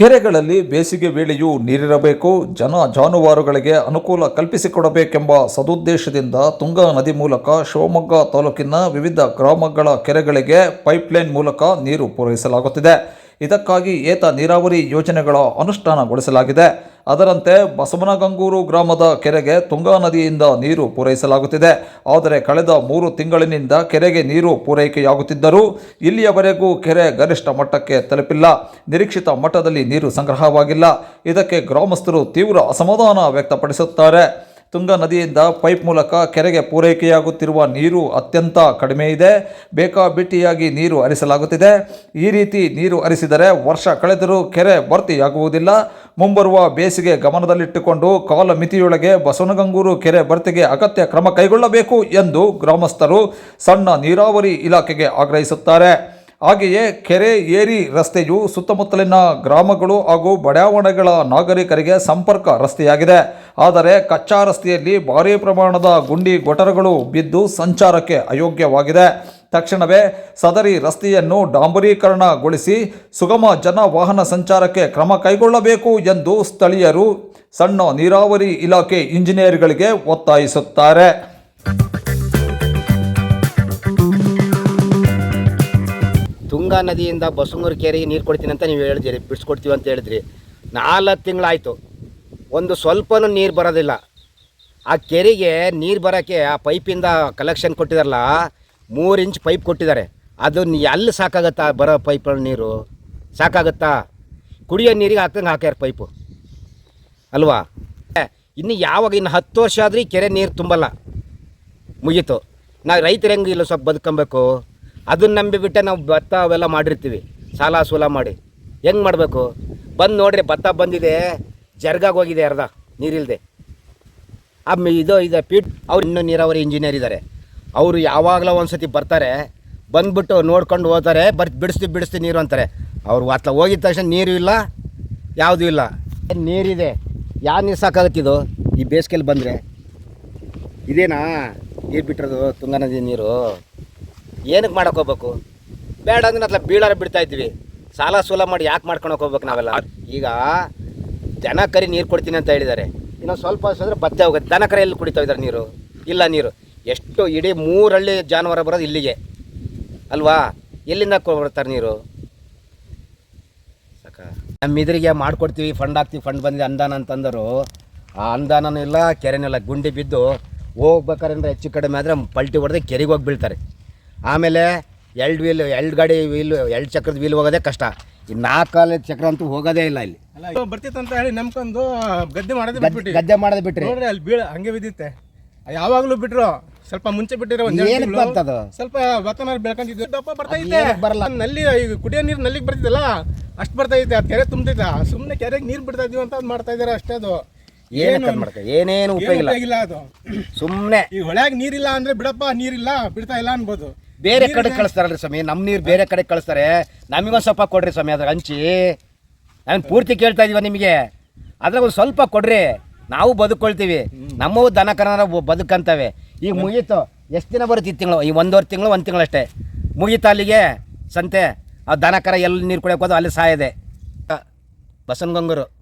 ಕೆರೆಗಳಲ್ಲಿ ಬೇಸಿಗೆ ವೇಳೆಯೂ ನೀರಿರಬೇಕು, ಜನ ಜಾನುವಾರುಗಳಿಗೆ ಅನುಕೂಲ ಕಲ್ಪಿಸಿಕೊಡಬೇಕೆಂಬ ಸದುದ್ದೇಶದಿಂದ ತುಂಗಾ ನದಿ ಮೂಲಕ ಶಿವಮೊಗ್ಗ ತಾಲೂಕಿನ ವಿವಿಧ ಗ್ರಾಮಗಳ ಕೆರೆಗಳಿಗೆ ಪೈಪ್ಲೈನ್ ಮೂಲಕ ನೀರು ಪೂರೈಸಲಾಗುತ್ತಿದೆ. ಇದಕ್ಕಾಗಿ ಏತ ನೀರಾವರಿ ಯೋಜನೆಗಳ ಅನುಷ್ಠಾನಗೊಳಿಸಲಾಗಿದೆ. ಅದರಂತೆ ಬಸವನಗಂಗೂರು ಗ್ರಾಮದ ಕೆರೆಗೆ ತುಂಗಾ ನದಿಯಿಂದ ನೀರು ಪೂರೈಸಲಾಗುತ್ತಿದೆ. ಆದರೆ ಕಳೆದ ಮೂರು ತಿಂಗಳಿನಿಂದ ಕೆರೆಗೆ ನೀರು ಪೂರೈಕೆಯಾಗುತ್ತಿದ್ದರೂ ಇಲ್ಲಿಯವರೆಗೂ ಕೆರೆ ಗರಿಷ್ಠ ಮಟ್ಟಕ್ಕೆ ತಲುಪಿಲ್ಲ. ನಿರೀಕ್ಷಿತ ಮಟ್ಟದಲ್ಲಿ ನೀರು ಸಂಗ್ರಹವಾಗಿಲ್ಲ. ಇದಕ್ಕೆ ಗ್ರಾಮಸ್ಥರು ತೀವ್ರ ಅಸಮಾಧಾನ ವ್ಯಕ್ತಪಡಿಸುತ್ತಾರೆ. ತುಂಗಾ ನದಿಯಿಂದ ಪೈಪ್ ಮೂಲಕ ಕೆರೆಗೆ ಪೂರೈಕೆಯಾಗುತ್ತಿರುವ ನೀರು ಅತ್ಯಂತ ಕಡಿಮೆ ಇದೆ. ಬೇಕಾಬಿಟ್ಟಿಯಾಗಿ ನೀರು ಹರಿಸಲಾಗುತ್ತಿದೆ. ಈ ರೀತಿ ನೀರು ಹರಿಸಿದರೆ ವರ್ಷ ಕಳೆದರೂ ಕೆರೆ ಭರ್ತಿಯಾಗುವುದಿಲ್ಲ. ಮುಂಬರುವ ಬೇಸಿಗೆ ಗಮನದಲ್ಲಿಟ್ಟುಕೊಂಡು ಕಾಲಮಿತಿಯೊಳಗೆ ಬಸವನಗಂಗೂರು ಕೆರೆ ಭರ್ತಿಗೆ ಅಗತ್ಯ ಕ್ರಮ ಕೈಗೊಳ್ಳಬೇಕು ಎಂದು ಗ್ರಾಮಸ್ಥರು ಸಣ್ಣ ನೀರಾವರಿ ಇಲಾಖೆಗೆ ಆಗ್ರಹಿಸುತ್ತಾರೆ. ಹಾಗೆಯೇ ಕೆರೆ ಏರಿ ರಸ್ತೆಯು ಸುತ್ತಮುತ್ತಲಿನ ಗ್ರಾಮಗಳು ಹಾಗೂ ಬಡಾವಣೆಗಳ ನಾಗರಿಕರಿಗೆ ಸಂಪರ್ಕ ರಸ್ತೆಯಾಗಿದೆ. ಆದರೆ ಕಚ್ಚಾ ರಸ್ತೆಯಲ್ಲಿ ಭಾರೀ ಪ್ರಮಾಣದ ಗುಂಡಿ ಗೊಟರಗಳು ಬಿದ್ದು ಸಂಚಾರಕ್ಕೆ ಅಯೋಗ್ಯವಾಗಿದೆ. ತಕ್ಷಣವೇ ಸದರಿ ರಸ್ತೆಯನ್ನು ಡಾಂಬರೀಕರಣಗೊಳಿಸಿ ಸುಗಮ ಜನ ವಾಹನ ಸಂಚಾರಕ್ಕೆ ಕ್ರಮ ಕೈಗೊಳ್ಳಬೇಕು ಎಂದು ಸ್ಥಳೀಯರು ಸಣ್ಣ ನೀರಾವರಿ ಇಲಾಖೆ ಇಂಜಿನಿಯರ್ಗಳಿಗೆ ಒತ್ತಾಯಿಸುತ್ತಾರೆ. ತುಂಗಾ ನದಿಯಿಂದ ಬಸವನೂರು ಕೆರೆಗೆ ನೀರು ಕೊಡ್ತೀನಿ ಅಂತ ನೀವು ಹೇಳಿದ್ರಿ ಬಿಡಿಸ್ಕೊಡ್ತೀವಿ ಅಂತ ಹೇಳಿದ್ರಿ. ನಾಲ್ಕು ತಿಂಗಳಾಯಿತು. ಒಂದು ಸ್ವಲ್ಪನೂ ನೀರು ಬರೋದಿಲ್ಲ. ಆ ಕೆರೆಗೆ ನೀರು ಬರೋಕ್ಕೆ ಆ ಪೈಪಿಂದ ಕಲೆಕ್ಷನ್ ಕೊಟ್ಟಿದಾರಲ್ಲ, ಮೂರು ಇಂಚ್ ಪೈಪ್ ಕೊಟ್ಟಿದ್ದಾರೆ. ಅದು ಎಲ್ಲಿ ಸಾಕಾಗತ್ತಾ ಬರೋ ಪೈಪಲ್ಲಿ ನೀರು? ಸಾಕಾಗತ್ತಾ? ಕುಡಿಯೋ ನೀರಿಗೆ ಹಾಕಂಗೆ ಹಾಕ್ಯಾರ ಪೈಪು ಅಲ್ವಾ? ಇನ್ನು ಯಾವಾಗ ಇನ್ನು ಹತ್ತು ವರ್ಷ ಆದ್ರೆ ಈ ಕೆರೆ ನೀರು ತುಂಬಲ್ಲ. ಮುಗೀತು. ನಾವು ರೈತರು ಹೆಂಗೆ ಇಲ್ಲ ಸ್ವಲ್ಪ ಬದುಕೊಬೇಕು? ಅದನ್ನ ನಂಬಿಬಿಟ್ಟೆ ನಾವು ಭತ್ತ ಅವೆಲ್ಲ ಮಾಡಿರ್ತೀವಿ. ಸಾಲ ಸೂಲ ಮಾಡಿ. ಹೆಂಗೆ ಮಾಡಬೇಕು? ಬಂದು ನೋಡ್ರಿ, ಭತ್ತ ಬಂದಿದೆ. ಜರ್ಗಾಗಿ ಹೋಗಿದೆ ಅರ್ಧ ನೀರಿಲ್ಲದೆ ಆ ಇದು, ಇದೆ ಪೀಟ್ ಅವ್ರು ಇನ್ನೂ ನೀರಾವರಿ ಇಂಜಿನಿಯರ್ ಇದ್ದಾರೆ ಅವರು ಯಾವಾಗಲೂ ಒಂದು ಸತಿ ಬರ್ತಾರೆ, ಬಂದ್ಬಿಟ್ಟು ನೋಡ್ಕೊಂಡು ಹೋಗ್ತಾರೆ, ಬರ್ ಬಿಡಿಸ್ತೀವಿ ಬಿಡಿಸ್ತೀವಿ ನೀರು ಅಂತಾರೆ. ಅವ್ರು ಅತ್ಲ ಹೋಗಿದ ತಕ್ಷಣ ನೀರು ಇಲ್ಲ, ಯಾವುದೂ ಇಲ್ಲ. ನೀರಿದೆ? ಯಾವ ನೀರು ಸಾಕಾಗತ್ತಿದು ಈ ಬೇಸಿಗೆಲಿ ಬಂದರೆ. ಇದೇನಾ? ನೀರು ಬಿಟ್ಟಿರೋದು ತುಂಗಾ ನದಿ ನೀರು. ಏನಕ್ಕೆ ಮಾಡಕ್ಕೆ ಹೋಗ್ಬೇಕು? ಬೇಡ ಅಂದ್ರೆ ಅತ್ಲ ಬೀಳಾರ ಬಿಡ್ತಾ ಇದ್ವಿ. ಸಾಲ ಸೂಲ ಮಾಡಿ ಯಾಕೆ ಮಾಡ್ಕೊಂಡು ಹೋಗ್ಬೇಕು ನಾವೆಲ್ಲ? ಈಗ ದನ ಕರಿ ನೀರು ಕೊಡ್ತೀನಿ ಅಂತ ಹೇಳಿದ್ದಾರೆ. ಇನ್ನೊಂದು ಸ್ವಲ್ಪ ಅಂದರೆ ಬತ್ತೆ ಹೋಗುತ್ತೆ. ದನ ಕರೆ ಎಲ್ಲಿ ಕುಡಿತಾ ಇದ್ದಾರೆ ನೀರು? ಇಲ್ಲ ನೀರು. ಎಷ್ಟು ಇಡೀ ಮೂರಳ್ಳಿ ಜಾನುವಾರು ಬರೋದು ಇಲ್ಲಿಗೆ. ಅಲ್ವಾ? ಎಲ್ಲಿಂದ ಕೊಡ್ತಾರೆ ನೀರು? ಸಾಕ. ನಮ್ಮ ಇದ್ರಿಗೆ ಮಾಡ್ಕೊಡ್ತೀವಿ ಫಂಡ್ ಹಾಕ್ತೀವಿ ಫಂಡ್ ಬಂದಿದೆ. ಅಂದಾನ ಅಂತಂದರು ಆ ಅನುದಾನನೂ ಇಲ್ಲ, ಕೆರೆನೂ ಇಲ್ಲ. ಗುಂಡಿ ಬಿದ್ದು ಹೋಗ್ಬೇಕಾದ್ರೆ ಹೆಚ್ಚು ಕಡಿಮೆ ಆದರೆ ಪಲ್ಟಿ ಹೊಡೆದು ಕೆರೆಗೆ ಹೋಗಿ ಬೀಳ್ತಾರೆ. ಆಮೇಲೆ ಎರಡು ವೀಲ್ ಎರಡು ಗಾಡಿ ವೀಲ್ ಎರಡು ಚಕ್ರದ ವೀಲ್ ಹೋಗೋದೇ ಕಷ್ಟ. ಈ ನಾಲ್ಕು ಚಕ್ರ ಅಂತೂ ಹೋಗೋದೇ ಇಲ್ಲ ಇಲ್ಲಿ. ಅಲ್ಲ ಇದು ಬರ್ತಿತ್ತು ಅಂತ ಹೇಳಿ ನಂಬ್ಕೊಂಡು ಗದ್ದೆ ಮಾಡೋದೇ ಬಿಟ್ಬಿಟ್ಟು. ಗದ್ದೆ ಮಾಡೋದು ಬಿಟ್ರಿ. ನೋಡ್ರಿ ಅಲ್ಲಿ ಬೀಳ ಹಂಗೆ ಬಿದ್ದಿತ್ತೆ. ಯಾವಾಗ್ಲೂ ಬಿಟ್ರು ಸ್ವಲ್ಪ ಮುಂಚೆ ಬಿಟ್ಟಿರೋ ಏನಕ್ಕೆ ಬರ್ತದು? ಸ್ವಲ್ಪ ಭತ್ತನಾರು ಬೆಳ್ಕೊಂತಿದ್ವಿ ದಪ್ಪ ಬರ್ತಾ ಅದ್ ಬರಲ್ಲ? ನಲ್ಲಿ ಈಗ ಕುಡಿಯೋ ನೀರು ನಲ್ಲಿಗೆ ಬರ್ತಿದ್ದಲ್ಲ ಅಷ್ಟು ಬರ್ತಾ ಆ ಕೆರೆ ತುಂಬ್ತೈತೆ ಸುಮ್ಮನೆ ಕೆರೆಗೆ ನೀರು ಬಿಡ್ತಾ ಇದೀವಿ ಅಂತ ಅದ್ ಮಾಡ್ತಾ ಇದ್ದಾರೆ ಅಷ್ಟೇ ಅದು. ಏನಕ್ಕೆ ಅದ್ ಮಾಡ್ತಾರೆ ಏನೇನು ಉಪಯೋಗ ಇಲ್ಲ. ಅದು. ಸುಮ್ಮನೆ ಈ ಹೊಳ್ಯಾಗ ನೀರಿಲ್ಲ ಅಂದ್ರೆ ಬಿಡಪ್ಪ ನೀರಿಲ್ಲ ಬಿಡ್ತಾ ಇಲ್ಲ ಅನ್ಬೋದು. ಬೇರೆ ಕಡೆ ಕಳಿಸ್ತಾರಲ್ರಿ ಸ್ವಾಮಿ. ನಮ್ಮ ನೀರು ಬೇರೆ ಕಡೆ ಕಳಿಸ್ತಾರೆ. ನಮಗೊಂದು ಸ್ವಲ್ಪ ಕೊಡ್ರಿ ಸ್ವಾಮಿ ಅದ್ರ ಹಂಚಿ. ನಾನು ಪೂರ್ತಿ ಕೇಳ್ತಾ ಇದೀವ ನಿಮಗೆ. ಅದ್ರಾಗ ಒಂದು ಸ್ವಲ್ಪ ಕೊಡ್ರಿ. ನಾವು ಬದುಕೊಳ್ತೀವಿ. ನಮ್ಮವು ದನ ಕರನ ಬದುಕಂತವೆ. ಈಗ ಮುಗೀತು. ಎಷ್ಟು ದಿನ ಬರುತ್ತೆ ಈ ತಿಂಗಳು? ಈ ಒಂದೂವರೆ ತಿಂಗಳು, ಒಂದು ತಿಂಗಳಷ್ಟೇ ಮುಗೀತು ಅಲ್ಲಿಗೆ? ಸಂತೆ? ಆ ದನ ಕರ ಎಲ್ಲಿ ನೀರು ಕುಡಿಯೋಕೋದು ಅಲ್ಲಿ ಸಾಯದೆ. ಬಸವನಗಂಗೂರು.